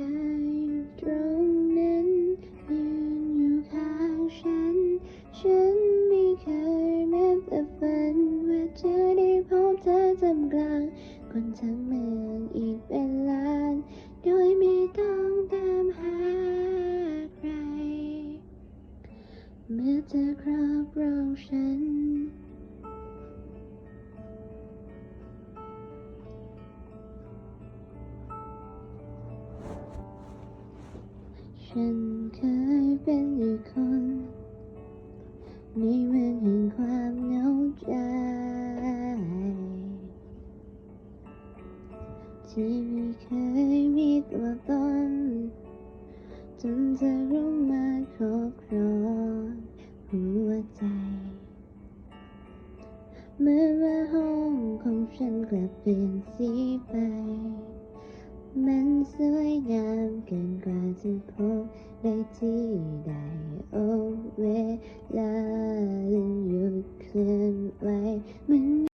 ธออยู่ตรงนั้น ยืนอยู่ข้างฉัน ฉันไม่เคยแม้แต่ฝันว่าจะได้พบเธอจำกลาง คนทั้งเมืองอีกเป็นล้าน โดยไม่ต้องตามหาใคร เมื่อเธอครอบครองฉัน ฉันเคยเป็นอีกคน ในเมืองแห่งความเหงาใจ ที่ไม่เคยมีตัวตน จนเธอรู้มาครอบครองหัวใจ เมื่อว่าห้องของฉันกลับเปลี่ยนสีไป มันสวยงามเกินกว่า จะพบได้ที่ใดโอ้เวลาลืม